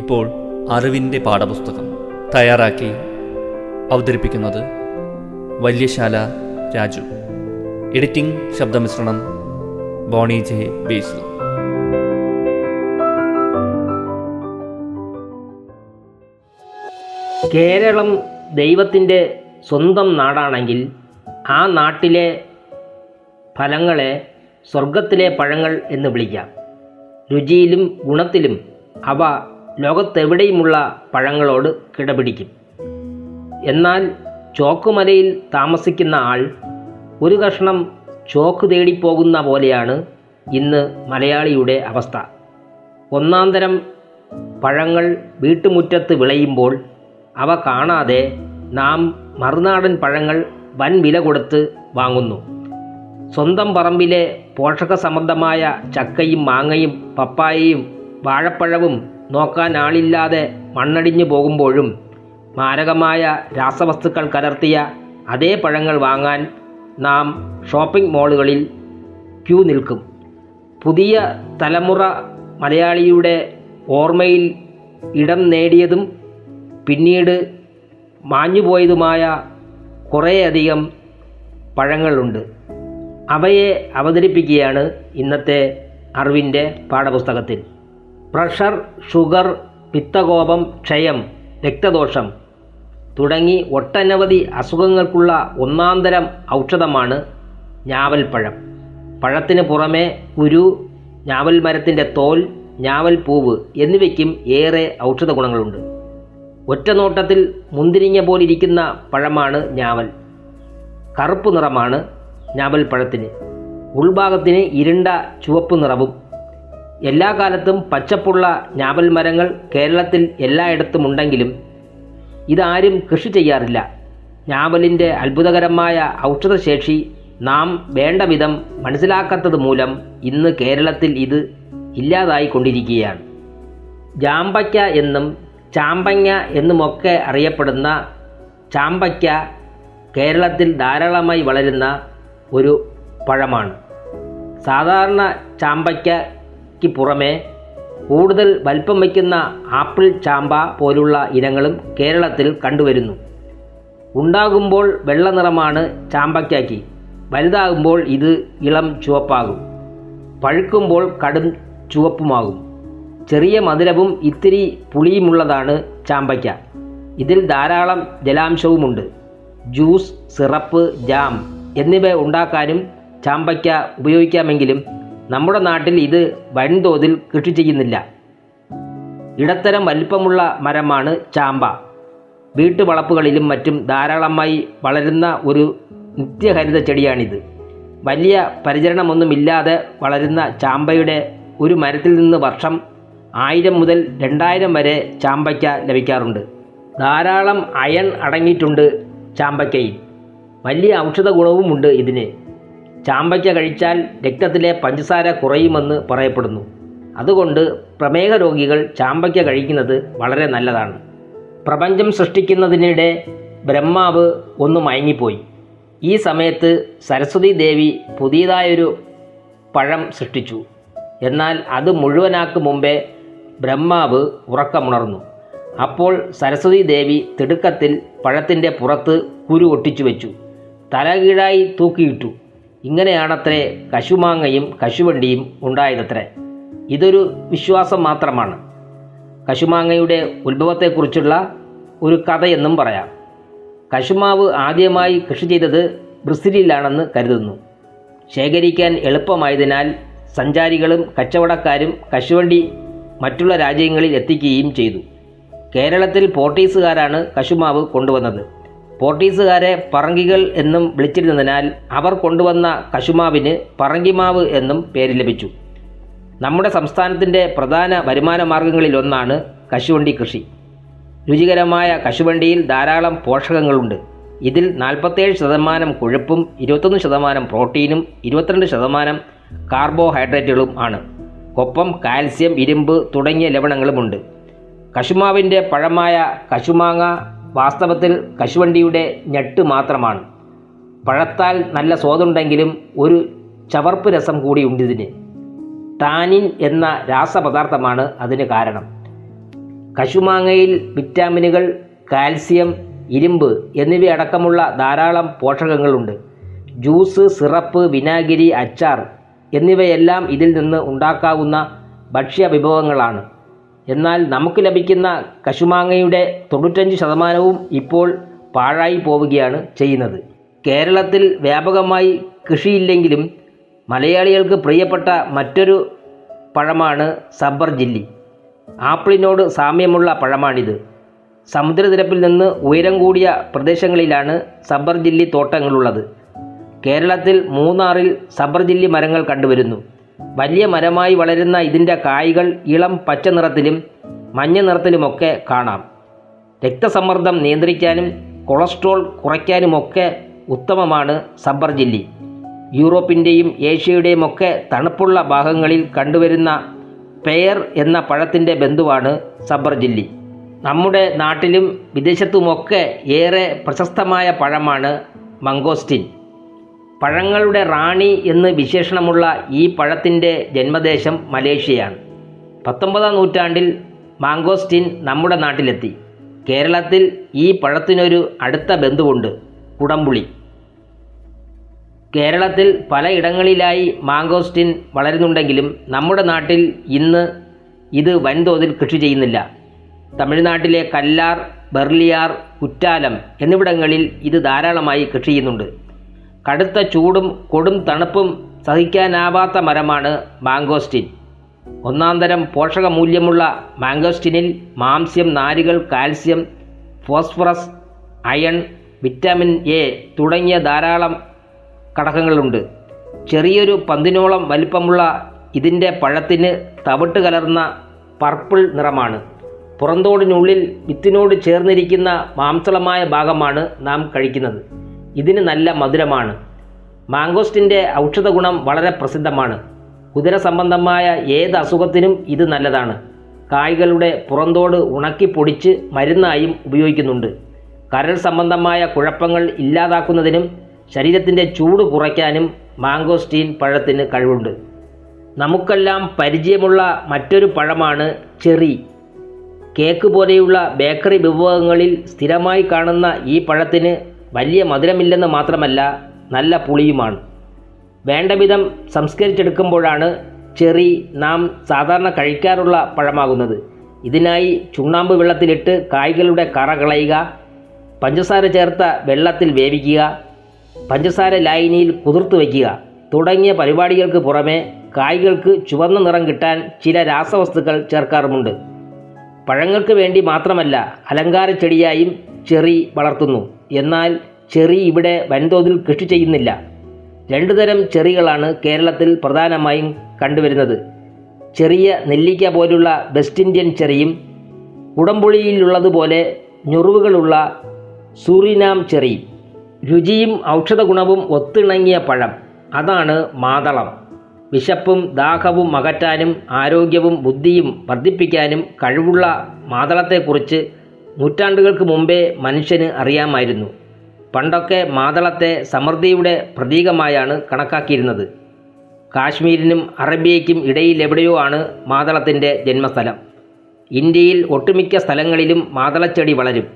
ഇപ്പോൾ അറിവിന്റെ പാഠപുസ്തകം തയ്യാറാക്കി അവതരിപ്പിക്കുന്നത് വല്യശാല രാജു. എഡിറ്റിംഗ് ശബ്ദമിശ്രണം ബോണി ജെ ബേസിൽ. കേരളം ദൈവത്തിന്റെ സ്വന്തം നാടാണെങ്കിൽ ആ നാട്ടിലെ ഫലങ്ങളെ സ്വർഗത്തിലെ പഴങ്ങൾ എന്ന് വിളിക്കാം. രുചിയിലും ഗുണത്തിലും അവ ലോകത്തെവിടെയുമുള്ള പഴങ്ങളോട് കിടപിടിക്കും. എന്നാൽ ചോക്കുമലയിൽ താമസിക്കുന്ന ആൾ ഒരു കഷ്ണം ചോക്ക് തേടിപ്പോകുന്ന പോലെയാണ് ഇന്ന് മലയാളിയുടെ അവസ്ഥ. ഒന്നാന്തരം പഴങ്ങൾ വീട്ടുമുറ്റത്ത് വിളയുമ്പോൾ അവ കാണാതെ നാം മറുനാടൻ പഴങ്ങൾ വൻ വില കൊടുത്ത് വാങ്ങുന്നു. സ്വന്തം പറമ്പിലെ പോഷകസമൃദ്ധമായ ചക്കയും മാങ്ങയും പപ്പായയും വാഴപ്പഴവും നോക്കാൻ ആളില്ലാതെ മണ്ണടിഞ്ഞു പോകുമ്പോഴും മാരകമായ രാസവസ്തുക്കൾ കലർത്തിയ അതേ പഴങ്ങൾ വാങ്ങാൻ നാം ഷോപ്പിംഗ് മാളുകളിൽ ക്യൂ നിൽക്കും. പുതിയ തലമുറ മലയാളിയുടെ ഓർമ്മയിൽ ഇടം നേടിയതും പിന്നീട് മാഞ്ഞുപോയതുമായ കുറേയധികം പഴങ്ങളുണ്ട്. അവയെ അവതരിപ്പിക്കുകയാണ് ഇന്നത്തെ അറിവിന്റെ പാഠപുസ്തകത്തിൽ. പ്രഷർ ഷുഗർ പിത്തകോപം ക്ഷയം രക്തദോഷം തുടങ്ങി ഒട്ടനവധി അസുഖങ്ങൾക്കുള്ള ഒന്നാന്തരം ഔഷധമാണ് ഞാവൽപ്പഴം. പഴത്തിന് പുറമെ കുരു ഞാവൽ മരത്തിന്റെ തോൽ ഞാവൽ പൂവ് എന്നിവയ്ക്കും ഏറെ ഔഷധ ഗുണങ്ങളുണ്ട്. ഒറ്റ നോട്ടത്തിൽ മുന്തിരിങ്ങ പോലിരിക്കുന്ന പഴമാണ് ഞാവൽ. കറുപ്പ് നിറമാണ് ഞാവൽ പഴത്തിന് ഉൾഭാഗത്തിന് ഇരുണ്ട ചുവപ്പ് നിറവും എല്ലാ കാലത്തും പച്ചപ്പുള്ള ഞാവൽ മരങ്ങൾ കേരളത്തിൽ എല്ലായിടത്തും ഉണ്ടെങ്കിലും ഇതാരും കൃഷി ചെയ്യാറില്ല. ഞാവലിന്റെ അത്ഭുതകരമായ ഔഷധശേഷി നാം വേണ്ട വിധം മനസ്സിലാക്കാത്തത് മൂലം ഇന്ന് കേരളത്തിൽ ഇത് ഇല്ലാതായി കൊണ്ടിരിക്കുകയാണ് ജാമ്പയ്ക്ക എന്നും ചാമ്പങ്ങ എന്നുമൊക്കെ അറിയപ്പെടുന്ന ചാമ്പയ്ക്ക കേരളത്തിൽ ധാരാളമായി വളരുന്ന ഒരു പഴമാണ്. സാധാരണ ചാമ്പയ്ക്കയ്ക്ക് പുറമെ കൂടുതൽ വലിപ്പം വയ്ക്കുന്ന ആപ്പിൾ ചാമ്പ പോലുള്ള ഇനങ്ങളും കേരളത്തിൽ കണ്ടുവരുന്നു. ഉണ്ടാകുമ്പോൾ വെള്ള നിറമാണ് ചാമ്പയ്ക്കാക്കി. വലുതാകുമ്പോൾ ഇത് ഇളം ചുവപ്പാകും. പഴുക്കുമ്പോൾ കടും ചുവപ്പുമാകും. ചെറിയ മധുരവും ഇത്തിരി പുളിയുമുള്ളതാണ് ചാമ്പയ്ക്ക. ഇതിൽ ധാരാളം ജലാംശവുമുണ്ട്. ജ്യൂസ് സിറപ്പ് ജാം എന്നിവ ഉണ്ടാക്കാനും ചാമ്പയ്ക്ക ഉപയോഗിക്കാമെങ്കിലും നമ്മുടെ നാട്ടിൽ ഇത് വൻതോതിൽ കൃഷി ചെയ്യുന്നില്ല. ഇടത്തരം വലിപ്പമുള്ള മരമാണ് ചാമ്പ. വീട്ടുവളപ്പുകളിലും മറ്റും ധാരാളമായി വളരുന്ന ഒരു നിത്യഹരിത ചെടിയാണിത്. വലിയ പരിചരണമൊന്നുമില്ലാതെ വളരുന്ന ചാമ്പയുടെ ഒരു മരത്തിൽ നിന്ന് വർഷം ആയിരം മുതൽ രണ്ടായിരം വരെ ചാമ്പയ്ക്ക ലഭിക്കാറുണ്ട്. ധാരാളം അയൺ അടങ്ങിയിട്ടുണ്ട് ചാമ്പയ്ക്കയിൽ. വലിയ ഔഷധ ഗുണവുമുണ്ട് ഇതിന്. ചാമ്പയ്ക്ക കഴിച്ചാൽ രക്തത്തിലെ പഞ്ചസാര കുറയുമെന്ന് പറയപ്പെടുന്നു. അതുകൊണ്ട് പ്രമേഹ രോഗികൾ ചാമ്പയ്ക്ക കഴിക്കുന്നത് വളരെ നല്ലതാണ്. പ്രപഞ്ചം സൃഷ്ടിക്കുന്നതിനിടെ ബ്രഹ്മാവ് ഒന്ന് മയങ്ങിപ്പോയി. ഈ സമയത്ത് സരസ്വതി ദേവി പുതിയതായൊരു പഴം സൃഷ്ടിച്ചു. എന്നാൽ അത് മുഴുവനാക്കും മുമ്പേ ബ്രഹ്മാവ് ഉറക്കമുണർന്നു. അപ്പോൾ സരസ്വതി ദേവി തിടുക്കത്തിൽ പഴത്തിന്റെ പുറത്ത് കുരു ഒട്ടിച്ചു വെച്ചു. തലകീഴായി തൂക്കിയിട്ടു. ഇങ്ങനെയാണത്രേ കശുമാങ്ങയും കശുവണ്ടിയും ഉണ്ടായതത്രേ. ഇതൊരു വിശ്വാസം മാത്രമാണ്. കശുമാങ്ങയുടെ ഉത്ഭവത്തെക്കുറിച്ചുള്ള ഒരു കഥയെന്നും പറയാം. കശുമാവ് ആദ്യമായി കൃഷി ചെയ്തത് ബ്രസീലിലാണെന്ന് കരുതുന്നു. ശേഖരിക്കാൻ എളുപ്പമായതിനാൽ സഞ്ചാരികളും കച്ചവടക്കാരും കശുവണ്ടി മറ്റുള്ള രാജ്യങ്ങളിൽ എത്തിക്കുകയും ചെയ്തു. കേരളത്തിൽ പോർട്ടീസുകാരാണ് കശുമാവ് കൊണ്ടുവന്നത്. പോർട്ടീസുകാരെ പറങ്കികൾ എന്നും വിളിച്ചിരുന്നതിനാൽ അവർ കൊണ്ടുവന്ന കശുമാവിന് പറങ്കിമാവ് എന്നും പേര് ലഭിച്ചു. നമ്മുടെ സംസ്ഥാനത്തിന്റെ പ്രധാന വരുമാന മാർഗങ്ങളിലൊന്നാണ് കശുവണ്ടി കൃഷി. രുചികരമായ കശുവണ്ടിയിൽ ധാരാളം പോഷകങ്ങളുണ്ട്. ഇതിൽ നാൽപ്പത്തേഴ് ശതമാനം കൊഴുപ്പും ഇരുപത്തൊന്ന് ശതമാനം പ്രോട്ടീനും ഇരുപത്തിരണ്ട് ശതമാനം കാർബോഹൈഡ്രേറ്റുകളും ആണ്. ഒപ്പം കാൽസ്യം ഇരുമ്പ് തുടങ്ങിയ ലവണങ്ങളുമുണ്ട്. കശുമാവിന്റെ പഴമായ കശുമാങ്ങ വാസ്തവത്തിൽ കശുവണ്ടിയുടെ ഞെട്ട് മാത്രമാണ്. പഴത്താൽ നല്ല സ്വാദുണ്ടെങ്കിലും ഒരു ചവർപ്പ് രസം കൂടി ഇതിന് ടാനിൻ എന്ന രാസപദാർത്ഥമാണ് അതിന് കാരണം. കശുമാങ്ങയിൽ വിറ്റാമിനുകൾ കാൽസ്യം ഇരുമ്പ് എന്നിവയടക്കമുള്ള ധാരാളം പോഷകങ്ങളുണ്ട്. ജ്യൂസ് സിറപ്പ് വിനാഗിരി അച്ചാർ എന്നിവയെല്ലാം ഇതിൽ നിന്ന് ഉണ്ടാക്കാവുന്ന ഭക്ഷ്യ വിഭവങ്ങളാണ്. എന്നാൽ നമുക്ക് ലഭിക്കുന്ന കശുമാങ്ങയുടെ തൊണ്ണൂറ്റഞ്ച് ശതമാനവും ഇപ്പോൾ പാഴായി പോവുകയാണ് ചെയ്യുന്നത്. കേരളത്തിൽ വ്യാപകമായി കൃഷിയില്ലെങ്കിലും മലയാളികൾക്ക് പ്രിയപ്പെട്ട മറ്റൊരു പഴമാണ് സബ്ബർ ജില്ലി. ആപ്പിളിനോട് സാമ്യമുള്ള പഴമാണിത്. സമുദ്രനിരപ്പിൽ നിന്ന് ഉയരം കൂടിയ പ്രദേശങ്ങളിലാണ് സബ്ബർ ജില്ലി തോട്ടങ്ങളുള്ളത്. കേരളത്തിൽ മൂന്നാറിൽ സബ്ബർ ജില്ലി മരങ്ങൾ കണ്ടുവരുന്നു. വലിയ മരമായി വളരുന്ന ഇതിന്റെ കായ്കൾ ഇളം പച്ച നിറത്തിലും മഞ്ഞ നിറത്തിലുമൊക്കെ കാണാം. രക്തസമ്മർദ്ദം നിയന്ത്രിക്കാനും കൊളസ്ട്രോൾ കുറയ്ക്കാനുമൊക്കെ ഉത്തമമാണ് സബ്ബർ ജില്ലി. യൂറോപ്പിന്റെയും ഏഷ്യയുടെയും ഒക്കെ തണുപ്പുള്ള ഭാഗങ്ങളിൽ കണ്ടുവരുന്ന പെയർ എന്ന പഴത്തിന്റെ ബന്ധുവാണ് സബ്ബർ ജില്ലി. നമ്മുടെ നാട്ടിലും വിദേശത്തുമൊക്കെ ഏറെ പ്രശസ്തമായ പഴമാണ് മംഗോസ്റ്റിൻ. പഴങ്ങളുടെ റാണി എന്ന് വിശേഷണമുള്ള ഈ പഴത്തിന്റെ ജന്മദേശം മലേഷ്യയാണ്. പത്തൊമ്പതാം നൂറ്റാണ്ടിൽ മാങ്കോസ്റ്റിൻ നമ്മുടെ നാട്ടിലെത്തി. കേരളത്തിൽ ഈ പഴത്തിനൊരു അടുത്ത ബന്ധുവുണ്ട് കുടംപുളി. കേരളത്തിൽ പലയിടങ്ങളിലായി മാങ്കോസ്റ്റിൻ വളരുന്നുണ്ടെങ്കിലും നമ്മുടെ നാട്ടിൽ ഇന്ന് ഇത് വൻതോതിൽ കൃഷി ചെയ്യുന്നില്ല. തമിഴ്നാട്ടിലെ കല്ലാർ ബെർലിയാർ കുറ്റാലം എന്നിവിടങ്ങളിൽ ഇത് ധാരാളമായി കൃഷി ചെയ്യുന്നുണ്ട്. കടുത്ത ചൂടും കൊടും തണുപ്പും സഹിക്കാനാവാത്ത മരമാണ് മാങ്കോസ്റ്റിൻ ഒന്നാന്തരം പോഷകമൂല്യമുള്ള മാങ്കോസ്റ്റിനിൽ മാംസ്യം നാരുകൾ calcium phosphorus iron vitamin A തുടങ്ങിയ ധാരാളം ഘടകങ്ങളുണ്ട്. ചെറിയൊരു പന്തിനോളം വലിപ്പമുള്ള ഇതിന്റെ പഴത്തിന് തവിട്ട് കലർന്ന പർപ്പിൾ നിറമാണ്. പുറന്തോടിനുള്ളിൽ വിത്തിനോട് ചേർന്നിരിക്കുന്ന മാംസളമായ ഭാഗമാണ് നാം കഴിക്കുന്നത്. ഇതിന് നല്ല മധുരമാണ്. മാങ്കോസ്റ്റിന്റെ ഔഷധ ഗുണം വളരെ പ്രസിദ്ധമാണ്. കുതിര സംബന്ധമായ ഏത് അസുഖത്തിനും ഇത് നല്ലതാണ്. കായ്കളുടെ പുറന്തോട് ഉണക്കി പൊടിച്ച് മരുന്നായും ഉപയോഗിക്കുന്നുണ്ട്. കരൾ സംബന്ധമായ കുഴപ്പങ്ങൾ ഇല്ലാതാക്കുന്നതിനും ശരീരത്തിന്റെ ചൂട് കുറയ്ക്കാനും മാങ്കോസ്റ്റീൻ പഴത്തിന് കഴിവുണ്ട്. നമുക്കെല്ലാം പരിചയമുള്ള മറ്റൊരു പഴമാണ് ചെറി. കേക്ക് പോലെയുള്ള ബേക്കറി വിഭവങ്ങളിൽ സ്ഥിരമായി കാണുന്ന ഈ പഴത്തിന് വലിയ മധുരമില്ലെന്ന് മാത്രമല്ല നല്ല പുളിയുമാണ്. വേണ്ടവിധം സംസ്കരിച്ചെടുക്കുമ്പോഴാണ് ചെറി നാം സാധാരണ കഴിക്കാറുള്ള പഴമാകുന്നത്. ഇതിനായി ചുണ്ണാമ്പ് വെള്ളത്തിലിട്ട് കായ്കളുടെ കറ കളയുക പഞ്ചസാര ചേർത്ത വെള്ളത്തിൽ വേവിക്കുക പഞ്ചസാര ലായനിയിൽ കുതിർത്ത് വയ്ക്കുക. തുടങ്ങിയ പരിപാടികൾക്ക് പുറമെ കായ്കൾക്ക് ചുവന്ന നിറം കിട്ടാൻ ചില രാസവസ്തുക്കൾ ചേർക്കാറുമുണ്ട്. പഴങ്ങൾക്ക് വേണ്ടി മാത്രമല്ല അലങ്കാര ചെടിയായും ചെറി വളർത്തുന്നു. എന്നാൽ ചെറി ഇവിടെ വൻതോതിൽ കൃഷി ചെയ്യുന്നില്ല. രണ്ടു തരം ചെറികളാണ് കേരളത്തിൽ പ്രധാനമായും കണ്ടുവരുന്നത്. ചെറിയ നെല്ലിക്ക പോലുള്ള വെസ്റ്റ് ഇന്ത്യൻ ചെറിയും കുടംപുളിയിലുള്ളതുപോലെ ഞൊറിവുകളുള്ള സൂറിനാം ചെറിയും രുചിയും ഔഷധ ഗുണവും ഒത്തിണങ്ങിയ പഴം. അതാണ് മാതളം. വിശപ്പും ദാഹവും അകറ്റാനും ആരോഗ്യവും ബുദ്ധിയും വർദ്ധിപ്പിക്കാനും കഴിവുള്ള മാതളത്തെക്കുറിച്ച് നൂറ്റാണ്ടുകൾക്ക് മുമ്പേ മനുഷ്യന് അറിയാമായിരുന്നു. പണ്ടൊക്കെ മാതളത്തെ സമൃദ്ധിയുടെ പ്രതീകമായാണ് കണക്കാക്കിയിരുന്നത്. കാശ്മീരിനും അറബിയയ്ക്കും ഇടയിൽ എവിടെയോ ആണ് മാതളത്തിന്റെ ജന്മസ്ഥലം. ഇന്ത്യയിൽ ഒട്ടുമിക്ക സ്ഥലങ്ങളിലും മാതളച്ചെടി വളരും.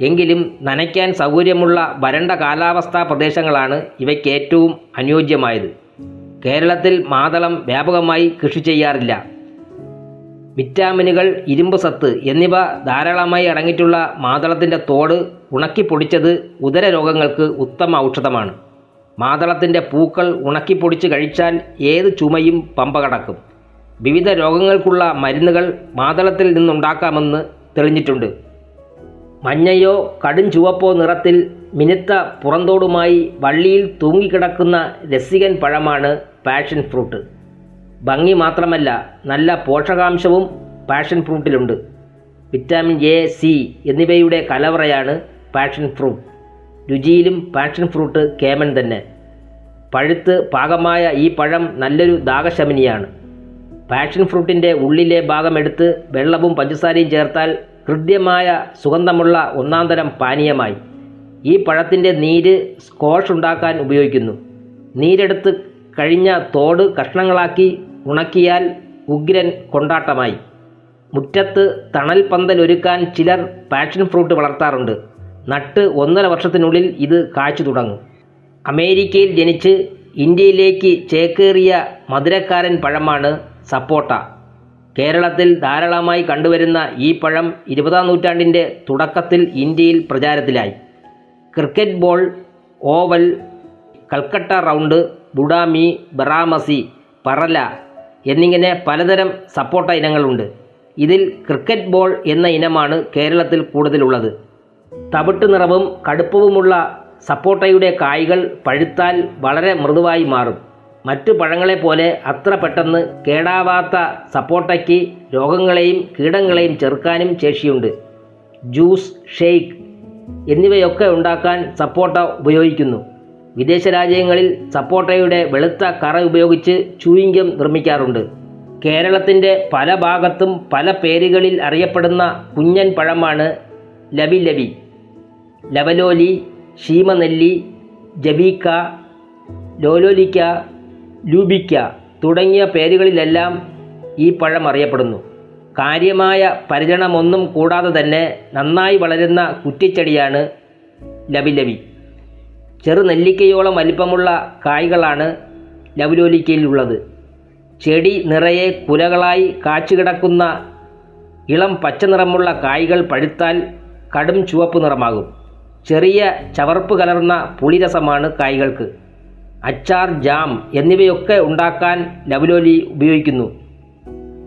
എങ്കിലും നനയ്ക്കാൻ സൗകര്യമുള്ള വരണ്ട കാലാവസ്ഥാ പ്രദേശങ്ങളാണ് ഇവയ്ക്ക് ഏറ്റവും അനുയോജ്യമായത്. കേരളത്തിൽ മാതളം വ്യാപകമായി കൃഷി ചെയ്യാറില്ല. വിറ്റാമിനുകൾ ഇരുമ്പ് സത്ത് എന്നിവ ധാരാളമായി അടങ്ങിയിട്ടുള്ള മാതളത്തിന്റെ തോട് ഉണക്കിപ്പൊടിച്ചത് ഉദര രോഗങ്ങൾക്ക് ഉത്തമ ഔഷധമാണ്. മാതളത്തിന്റെ പൂക്കൾ ഉണക്കി പൊടിച്ച് കഴിച്ചാൽ ഏത് ചുമയും പമ്പ കടക്കും വിവിധ രോഗങ്ങൾക്കുള്ള മരുന്നുകൾ മാതളത്തിൽ നിന്നുണ്ടാക്കാമെന്ന് തെളിഞ്ഞിട്ടുണ്ട്. മഞ്ഞയോ കടും ചുവപ്പോ നിറത്തിൽ മിനുത്ത പുറന്തോടുമായി വള്ളിയിൽ തൂങ്ങിക്കിടക്കുന്ന രസികൻ പഴമാണ് പാഷൻ ഫ്രൂട്ട്. ഭംഗി മാത്രമല്ല നല്ല പോഷകാംശവും പാഷൻ ഫ്രൂട്ടിലുണ്ട് വിറ്റാമിൻ എ സി എന്നിവയുടെ കലവറയാണ് പാഷൻ ഫ്രൂട്ട് രുചിയിലും പാഷൻ ഫ്രൂട്ട് കേമൻ തന്നെ. പഴുത്ത് പാകമായ ഈ പഴം നല്ലൊരു ദാഹശമനിയാണ്. പാഷൻ ഫ്രൂട്ടിന്റെ ഉള്ളിലെ ഭാഗമെടുത്ത് വെള്ളവും പഞ്ചസാരയും ചേർത്താൽ ഹൃദ്യമായ സുഗന്ധമുള്ള ഒന്നാന്തരം പാനീയമായി. ഈ പഴത്തിന്റെ നീര് സ്കോഷ് ഉണ്ടാക്കാൻ ഉപയോഗിക്കുന്നു. നീരെടുത്ത് കഴിഞ്ഞ തോട് കഷ്ണങ്ങളാക്കി ഉണക്കിയാൽ ഉഗ്രൻ കൊണ്ടാട്ടമായി. മുറ്റത്ത് തണൽ പന്തലൊരുക്കാൻ ചിലർ പാഷൻ ഫ്രൂട്ട് വളർത്താറുണ്ട്. നട്ട് ഒന്നര വർഷത്തിനുള്ളിൽ ഇത് കാഴ്ച തുടങ്ങും. അമേരിക്കയിൽ ജനിച്ച് ഇന്ത്യയിലേക്ക് ചേക്കേറിയ മധുരക്കാരൻ പഴമാണ് സപ്പോട്ട. കേരളത്തിൽ ധാരാളമായി കണ്ടുവരുന്ന ഈ പഴം ഇരുപതാം നൂറ്റാണ്ടിന്റെ തുടക്കത്തിൽ ഇന്ത്യയിൽ പ്രചാരത്തിലായി. Cricket ball oval Calcutta round Budami Baramasi Parala എന്നിങ്ങനെ പലതരം സപ്പോർട്ട ഇനങ്ങളുണ്ട്. ഇതിൽ ക്രിക്കറ്റ് ബോൾ എന്ന ഇനമാണ് കേരളത്തിൽ കൂടുതലുള്ളത്. തവിട്ട് നിറവും കടുപ്പവുമുള്ള സപ്പോട്ടയുടെ കായ്കൾ പഴുത്താൽ വളരെ മൃദുവായി മാറും. മറ്റു പഴങ്ങളെപ്പോലെ അത്ര പെട്ടെന്ന് കേടാവാത്ത സപ്പോട്ടയ്ക്ക് രോഗങ്ങളെയും കീടങ്ങളെയും ചെറുക്കാനും ശേഷിയുണ്ട്. ജ്യൂസ് ഷെയ്ക്ക് എന്നിവയൊക്കെ ഉണ്ടാക്കാൻ സപ്പോട്ട ഉപയോഗിക്കുന്നു. വിദേശ രാജ്യങ്ങളിൽ സപ്പോട്ടയുടെ വെളുത്ത കറ ഉപയോഗിച്ച് ചൂയിങ്കം നിർമ്മിക്കാറുണ്ട്. കേരളത്തിന്റെ പല ഭാഗത്തും പല പേരുകളിൽ അറിയപ്പെടുന്ന കുഞ്ഞൻ പഴമാണ് ലബി ലബി ലവലോലി ഷീമനെല്ലി ജബീക്ക ലോലോലിക്ക ലൂബിക്ക തുടങ്ങിയ പേരുകളിലെല്ലാം ഈ പഴം അറിയപ്പെടുന്നു. കാര്യമായ പരിചരണമൊന്നും കൂടാതെ തന്നെ നന്നായി വളരുന്ന കുറ്റിച്ചെടിയാണ് ലബിലബി ചെറു നെല്ലിക്കയോളം വലിപ്പമുള്ള കായ്കളാണ് ലവലോലിക്കയിലുള്ളത് ചെടി നിറയെ കുലകളായി കാച്ചുകിടക്കുന്ന ഇളം പച്ച നിറമുള്ള കായ്കൾ പഴുത്താൽ കടും ചുവപ്പ് നിറമാകും. ചെറിയ ചവർപ്പ് കലർന്ന പുളിരസമാണ് കായ്കൾക്ക്. അച്ചാർ ജാം എന്നിവയൊക്കെ ഉണ്ടാക്കാൻ ലവലോലി ഉപയോഗിക്കുന്നു.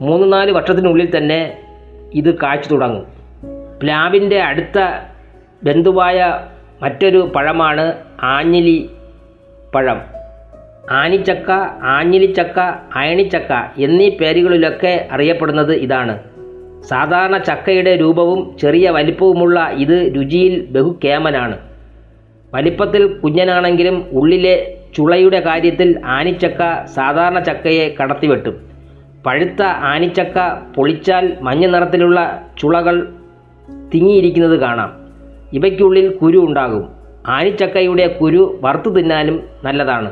മൂന്ന് നാല് വർഷത്തിനുള്ളിൽ തന്നെ ഇത് കാച്ചു തുടങ്ങും. പ്ലാവിന്റെ അടുത്ത ബന്ധുവായ മറ്റൊരു പഴമാണ് ആഞ്ഞിലി പഴം. ആനിച്ചക്ക ആഞ്ഞിലിച്ചക്ക അയണിച്ചക്ക എന്നീ പേരുകളിലൊക്കെ അറിയപ്പെടുന്നത് ഇതാണ്. സാധാരണ ചക്കയുടെ രൂപവും ചെറിയ വലിപ്പവുമുള്ള ഇത് രുചിയിൽ ബഹുക്കേമനാണ്. വലിപ്പത്തിൽ കുഞ്ഞനാണെങ്കിലും ഉള്ളിലെ ചുളയുടെ കാര്യത്തിൽ ആനിച്ചക്ക സാധാരണ ചക്കയെ കടത്തിവെട്ടും. പഴുത്ത ആനിച്ചക്ക പൊളിച്ചാൽ മഞ്ഞ നിറത്തിലുള്ള ചുളകൾ തിങ്ങിയിരിക്കുന്നത് കാണാം. ഇവയ്ക്കുള്ളിൽ കുരു ഉണ്ടാകും. ആനിച്ചക്കയുടെ കുരു വറുത്തു തിന്നാനും നല്ലതാണ്.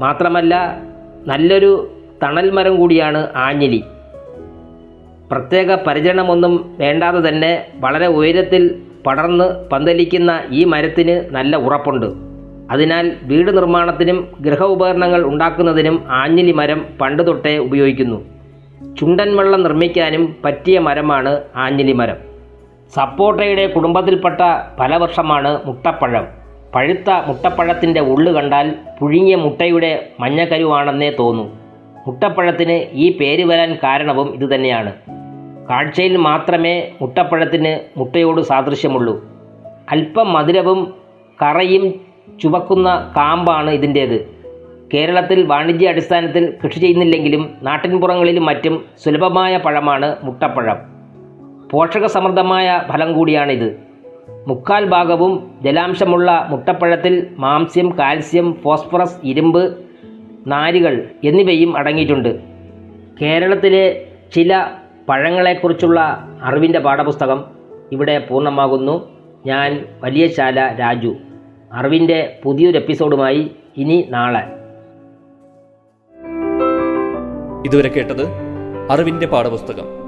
മാത്രമല്ല നല്ലൊരു തണൽ മരം കൂടിയാണ് ആഞ്ഞിലി. പ്രത്യേക പരിചരണമൊന്നും വേണ്ടാതെ തന്നെ വളരെ ഉയരത്തിൽ പടർന്ന് പന്തലിക്കുന്ന ഈ മരത്തിന് നല്ല ഉറപ്പുണ്ട്. അതിനാൽ വീട് നിർമ്മാണത്തിനും ഗൃഹ ഉപകരണങ്ങൾ ഉണ്ടാക്കുന്നതിനും ആഞ്ഞിലി മരം പണ്ട് തൊട്ടേ ഉപയോഗിക്കുന്നു. ചുണ്ടൻ വെള്ളം നിർമ്മിക്കാനും പറ്റിയ മരമാണ് ആഞ്ഞിലി മരം. സപ്പോട്ടയുടെ കുടുംബത്തിൽപ്പെട്ട ഫലവൃക്ഷമാണ് മുട്ടപ്പഴം. പഴുത്ത മുട്ടപ്പഴത്തിന്റെ ഉള്ളു കണ്ടാൽ പുഴുങ്ങിയ മുട്ടയുടെ മഞ്ഞക്കരുവാണെന്നേ തോന്നൂ. മുട്ടപ്പഴത്തിന് ഈ പേര് വരാൻ കാരണവും ഇതുതന്നെയാണ്. കാഴ്ചയിൽ മാത്രമേ മുട്ടപ്പഴത്തിന് മുട്ടയോട് സാദൃശ്യമുള്ളൂ. അല്പം മധുരവും കറയും ചുവക്കുന്ന കാമ്പാണ് ഇതിന്റേത്. കേരളത്തിൽ വാണിജ്യ അടിസ്ഥാനത്തിൽ കൃഷി ചെയ്യുന്നില്ലെങ്കിലും നാട്ടിൻപുറങ്ങളിലും മറ്റും സുലഭമായ പഴമാണ് മുട്ടപ്പഴം. പോഷകസമൃദ്ധമായ ഫലം കൂടിയാണിത്. മുക്കാൽ ഭാഗവും ജലാംശമുള്ള മുട്ടപ്പഴത്തിൽ മാംസ്യം കാൽസ്യം ഫോസ്ഫറസ് ഇരുമ്പ് നാരുകൾ എന്നിവയും അടങ്ങിയിട്ടുണ്ട്. കേരളത്തിലെ ചില പഴങ്ങളെക്കുറിച്ചുള്ള അറിവിന്റെ പാഠപുസ്തകം ഇവിടെ പൂർണമാകുന്നു. ഞാൻ വലിയശാല രാജു. അറിവിന്റെ പുതിയൊരു എപ്പിസോഡുമായി ഇനി നാളെ. ഇതുവരെ കേട്ടത് അറിവിന്റെ പാഠപുസ്തകം.